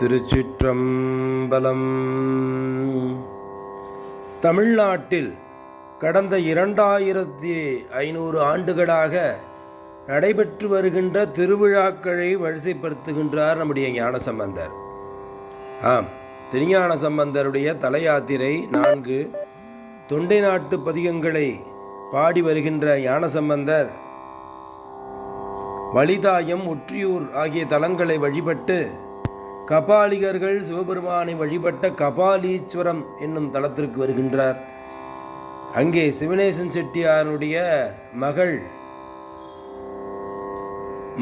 திருச்சிற்றம்பலம். தமிழ்நாட்டில் கடந்த இரண்டாயிரத்தி ஐநூறு ஆண்டுகளாக நடைபெற்று வருகின்ற திருவிழாக்களை வரிசைப்படுத்துகின்றார் நம்முடைய ஞான சம்பந்தர் ஆம் திருஞான சம்பந்தருடைய தலையாத்திரை நான்கு தொண்டை நாட்டு பதிகங்களை பாடி வருகின்ற ஞானசம்பந்தர் வலிதாயம் ஒற்றியூர் ஆகிய தலங்களை வழிபட்டு கபாலிகர்கள் சிவபெருமானை வழிபட்ட கபாலீஸ்வரம் என்னும் தலத்திற்கு வருகின்றார். அங்கே சிவனேசன் செட்டியாருடைய மகள்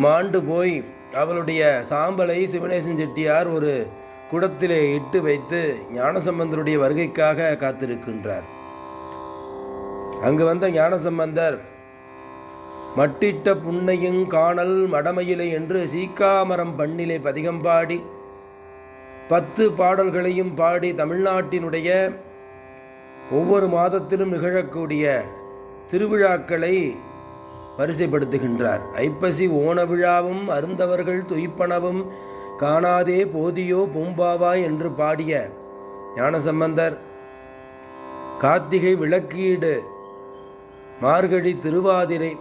மாண்டு போய் அவளுடைய சாம்பலை சிவனேசன் செட்டியார் ஒரு குடத்திலே இட்டு வைத்து ஞானசம்பந்தருடைய வருகைக்காக காத்திருக்கின்றார். அங்கு வந்த ஞானசம்பந்தர் மட்டிட்ட புன்னையும் காணல் மடமையிலை என்று சீக்காமரம் பண்ணிலே பதிகம்பாடி பத்து பாடல்களையும் பாடி தமிழ்நாட்டினுடைய ஒவ்வொரு மாதத்திலும் நிகழக்கூடிய திருவிழாக்களை வரிசைப்படுத்துகின்றார். ஐப்பசி ஓண விழாவும் அருந்தவர்கள் துய்ப்பனவும் காணாதே போதியோ பூம்பாவா என்று பாடிய ஞானசம்பந்தர் கார்த்திகை விளக்கீடு மார்கழி திருவாதிரை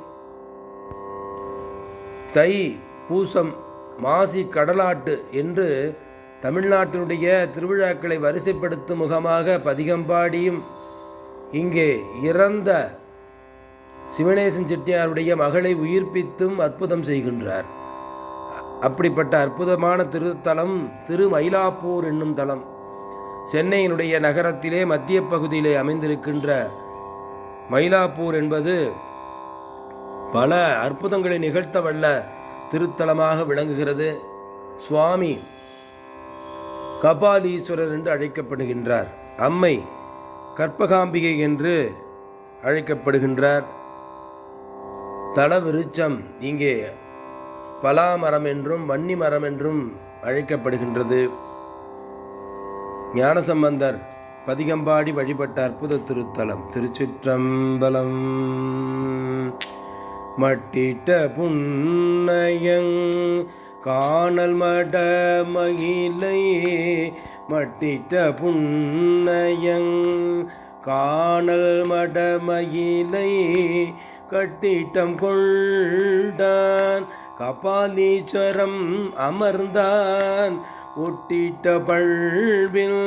தை பூசம் மாசி கடலாட்டு என்று தமிழ்நாட்டினுடைய திருவிழாக்களை வரிசைப்படுத்தும் முகமாக பதிகம்பாடியும் இங்கே இறந்த சிவனேசன் செட்டியாருடைய மகளை உயிர்ப்பித்தும் அற்புதம் செய்கின்றார். அப்படிப்பட்ட அற்புதமான திருத்தலம் திருமயிலாப்பூர் என்னும் தலம். சென்னையினுடைய நகரத்திலே மத்திய பகுதியிலே அமைந்திருக்கின்ற மயிலாப்பூர் என்பது பல அற்புதங்களை நிகழ்த்தவல்ல திருத்தலமாக விளங்குகிறது. சுவாமி கபாலீஸ்வரர் என்று அழைக்கப்படுகின்றார். அம்மை கற்பகாம்பிகை என்று அழைக்கப்படுகின்றார். தளவிருச்சம் இங்கே இங்கே பலாமரம் என்றும் வன்னி மரம் என்றும் அழைக்கப்படுகின்றது. ஞானசம்பந்தர் பதிகம்பாடி வழிபட்ட அற்புத திருத்தலம் திருச்சிற்றம்பலம். மட்டிட்ட புன்னயங் காணல் மட மகிழை மட்டிட்ட புன்னயங் காணல் மட மகிழை கட்டிட்டம் கொண்டான் கபாலீச்சரம் அமர்ந்தான் ஒட்டிட்ட பழ்வில்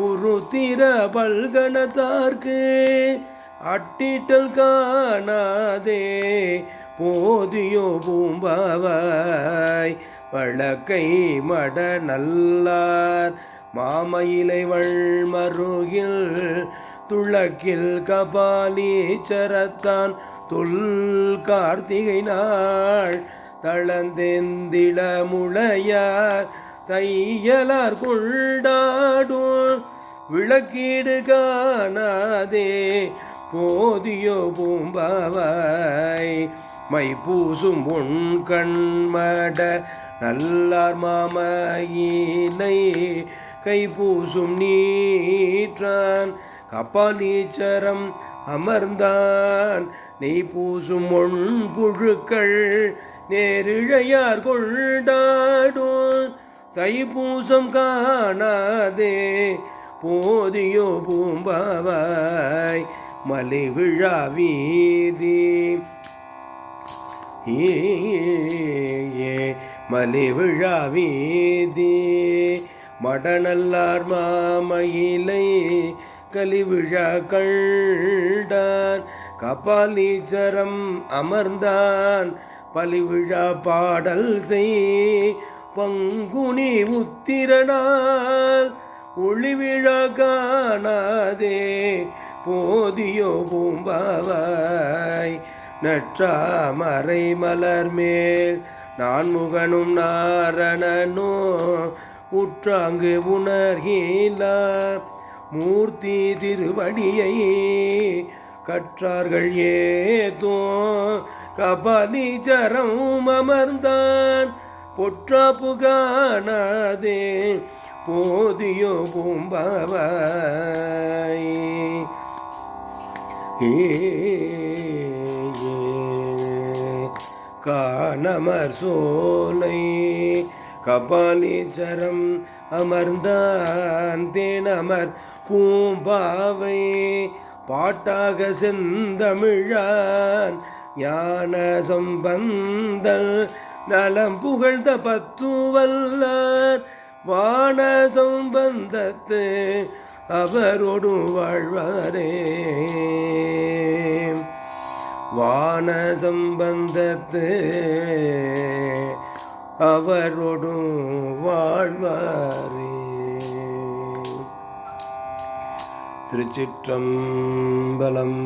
உருத்திர பல்கணத்தார்க்கு அட்டிட்டல் காணாதே போதியோ பூம்பாவாய் வழக்கை மட நல்லார் மாமயிலை வள்மருகில் துளக்கில் கபாலீச்சரத்தான் தொல் கார்த்திகை நாள் தளந்தெந்திட முளையார் தையலார் கொண்டாடும் விளக்கீடு காணாதே கோதியோ பூம்பாவாய் மை பூசும் உன் கண்மட நல்லார் மாமையினை கை பூசும் நீற்றான் கபாலீச்சரம் அமர்ந்தான் நெய் பூசும் ஒன் புழுக்கள் நேரிழையார் கொண்டாடும் தைப்பூசம் காணாதே போதியோ பூம்பாவாய் மலை விழா வீதி ஏ மலை விழா வீதி மடநல்லார் மாமயிலை கலிவிழா கண்டான். கபாலீச்சரம் அமர்ந்தான். பலிவிழா பாடல் செய் பங்குனி உத்திரனால். ஒளிவிழா காணாதே போதியோ பூம்பாவாய். நற்றாமரை மலர் மேல் நான் முகனும் நாரணனோ. உற்றாங்கு உணர்கீலா. மூர்த்தி திருவடியை கற்றார்கள் ஏதோ. கபாலீச்சரம் அமர்ந்தான். பொற்றா புகானாதே. போதியோ பூம்பாவாய். காணமர் சோலை கபாலீச்சரம் அமர்ந்தான் தேனமர் பூம்பாவை பாட்டாக செந்தமிழான் ஞான சம்பந்தல் நலம் புகழ்ந்த பத்துவல்லார் வான சம்பந்தத்து அவரோடு வாழ்வாரே. ஞான சம்பந்தத்து அவரோடும் வாழ்வாரே. திருச்சிற்றம்பலம்